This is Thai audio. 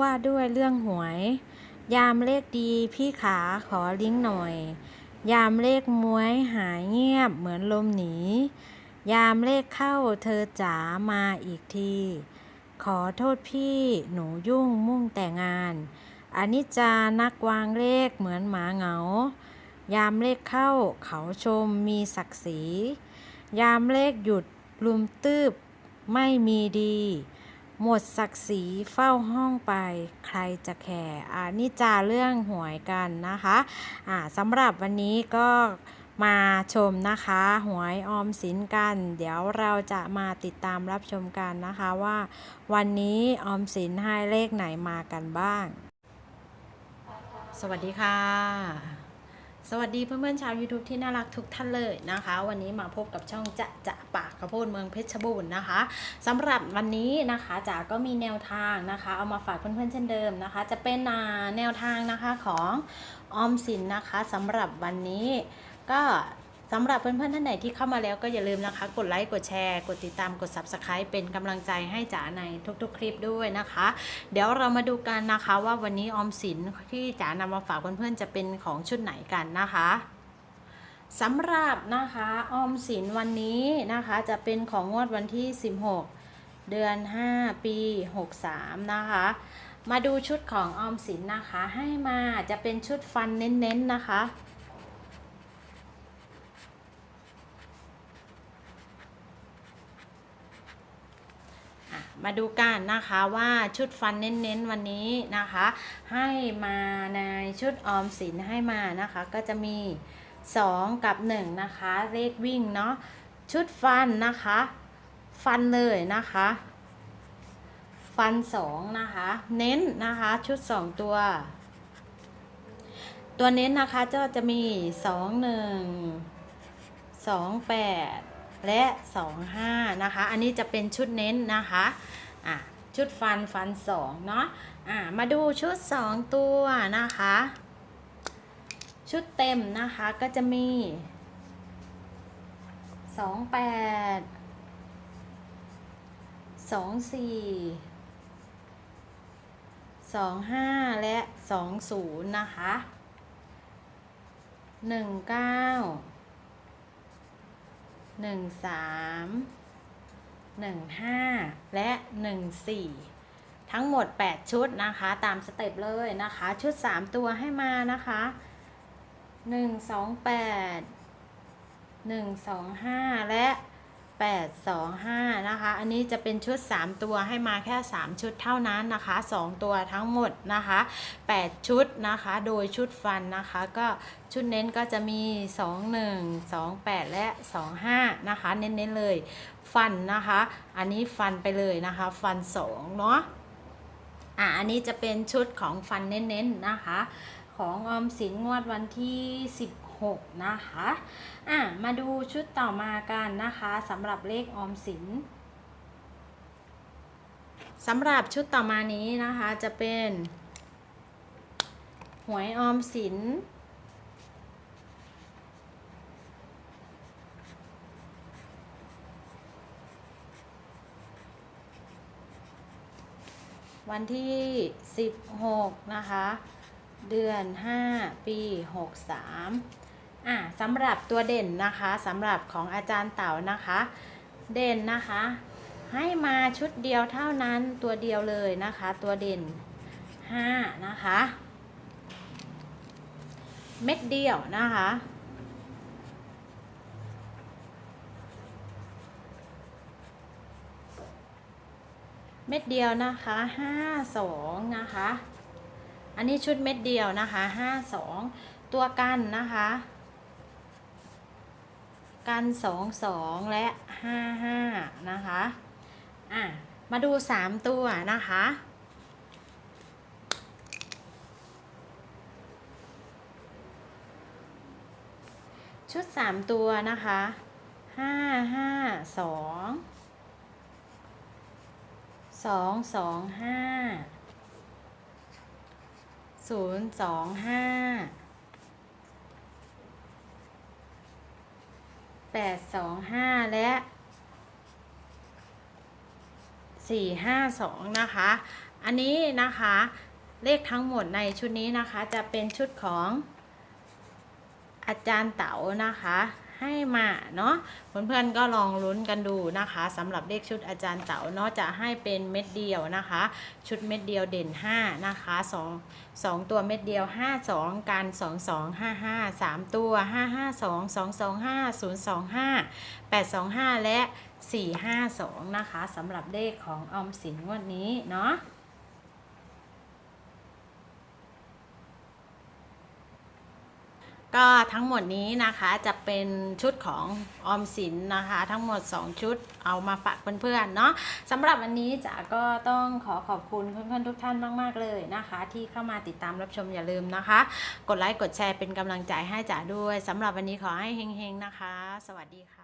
ว่าด้วยเรื่องหวย ยามเลขดีพี่ขาขอลิงก์หน่อย ยามเลขมวยหายเงียบเหมือนลมหนี ยามเลขเข้าเธอจ๋ามาอีกที ขอโทษพี่หนูยุ่งมุ่งแต่งานอนิจจานักวางเลขเหมือนหมาเหงา ยามเลขเข้าเขาชมมีศักดิ์ศรี ยามเลขหยุดลุมตืบไม่มีดี หมดศักดิ์ศรีเฝ้าห้องไปใครจะแคร์อ่านี่จาเรื่องหวยกันนะคะอ่าสำหรับวันนี้ก็มาชมนะคะหวยออมสินกัน เดี๋ยวเราจะมาติดตามรับชมกันนะคะว่า วันนี้ออมสินให้เลขไหนมากันบ้าง สวัสดีค่ะ สวัสดีเพื่อนๆชาว YouTube ที่น่ารักทุกท่านเลยนะคะ วันนี้มาพบกับช่องจะจะปากข้าวโพดเมืองเพชรบูรณ์นะคะสำหรับวันนี้นะคะจ๋าก็มีแนวทางนะคะ เอามาฝากเพื่อนๆเช่นเดิมนะคะ จะเป็นอ่าแนวทางนะคะของออมสินนะคะสำหรับวันนี้ก็ สำหรับเพื่อนๆท่านไหนที่เข้ามาแล้วก็อย่าลืมนะคะ กดไลค์กดแชร์ กดติดตามกด Subscribe เป็นกำลังใจให้จ๋าในทุกๆ คลิปด้วยนะคะ เดี๋ยวเรามาดูกันนะคะว่าวันนี้ออมสินที่จ๋านำมาฝากเพื่อนๆจะเป็นของชุดไหนกันนะคะสำหรับนะคะออมสินวันนี้นะคะจะเป็นของงวดวันที่ 16 เดือน 5 ปี 63 นะคะ มาดูชุดของออมสินนะคะ ให้มาจะเป็นชุดฟันเน้นๆนะคะ มาดูกันนะคะว่าชุดฟันเน้นๆวันนี้นะคะ ให้มาในชุดออมสินให้มานะคะ ก็จะมี 2 กับ 1 นะคะเลขวิ่งเนาะชุดฟันนะคะ ฟันเลยนะคะ ฟัน 2 นะคะ เน้นนะคะชุด 2 ตัว ตัวเน้นนะคะก็จะมี 2 1 2 8 และ 2 5 นะคะ อันนี้จะเป็นชุดเน้นนะคะอะชุดฟันฟัน 2 เนาะอะมาดูชุด 2 ตัวนะคะ ชุดเต็มนะคะก็จะมี 2 8 2 4 2 5 และ 2 0 นะคะ 1 9 หนึ่งสามหนึ่งห้าและหนึ่งสี่ทั้งหมด 8 ชุดนะคะ ตามสเต็ปเลยนะคะ ชุด 3 ตัวให้มานะคะ 1 2 8 1 2 5 และ 8 2 5 นะคะ อันนี้จะเป็นชุด 3 ตัวให้มาแค่ 3 ชุดเท่านั้นนะคะ 2 ตัวทั้งหมดนะคะ 8 ชุดนะคะ โดยชุดฟันนะคะ ก็ชุดเน้นก็จะมี 2 1 2 8 และ 2 5 นะคะ เน้นๆเลย ฟันนะคะ อันนี้ฟันไปเลยนะคะ ฟัน 2 เนาะ อะ อันนี้จะเป็นชุดของฟันเน้นๆนะคะ ของออมสินงวดวันที่ 6 นะคะอะมาดูชุดต่อมากันนะคะสำหรับเลขออมสินสำหรับชุดต่อมานี้นะคะจะเป็นหวยออมสิน วันที่ 16 นะคะ เดือน 5 ปี 63 อะสำหรับตัวเด่นนะคะสำหรับของอาจารย์เต๋านะคะ เด่นนะคะ ให้มาชุดเดียวเท่านั้นตัวเดียวเลยนะคะ ตัวเด่น5นะคะ เม็ดเดียวนะคะเม็ดเดียวนะคะห้าสองนะคะ อันนี้ชุดเม็ดเดียวนะคะห้าสองตัวกันนะคะ กัน 2 2 และ 5 5 นะคะอะมาดู 3 ตัวนะคะ ชุด 3 ตัวนะคะ 5 5 2 2 2 5 0 2 5 แปดสองห้าและสี่ห้าสองนะคะ อันนี้นะคะเลขทั้งหมดในชุดนี้นะคะจะเป็นชุดของอาจารย์เต๋านะคะ ให้มาเนาะเพื่อนๆก็ลองลุ้นกันดูนะคะสำหรับเลขชุดอาจารย์เต๋าเนาะจะให้เป็นเม็ดเดียวนะคะ ชุดเม็ดเดียวเด่น 5 นะคะ 2 2 ตัวเม็ดเดียว 5 2 กัน 2 2 5 5 3 ตัว 5 5 2 2 2 5 0 2 5 8 2 5 และ 4 5 2 นะคะสำหรับเลขของออมสินงวดนี้เนาะ ก็ทั้งหมดนี้นะคะจะเป็นชุดของออมสินนะคะ ทั้งหมด 2 ชุดเอามาฝากเพื่อนๆเนาะสำหรับวันนี้จ๋าก็ต้องขอขอบคุณเพื่อนๆทุกท่านมาก ๆ เลยนะคะ ที่เข้ามาติดตามรับชมอย่าลืมนะคะ กดไลค์กดแชร์เป็นกำลังใจให้จ๋าด้วยสำหรับวันนี้ขอให้เฮงๆนะคะ สวัสดีค่ะ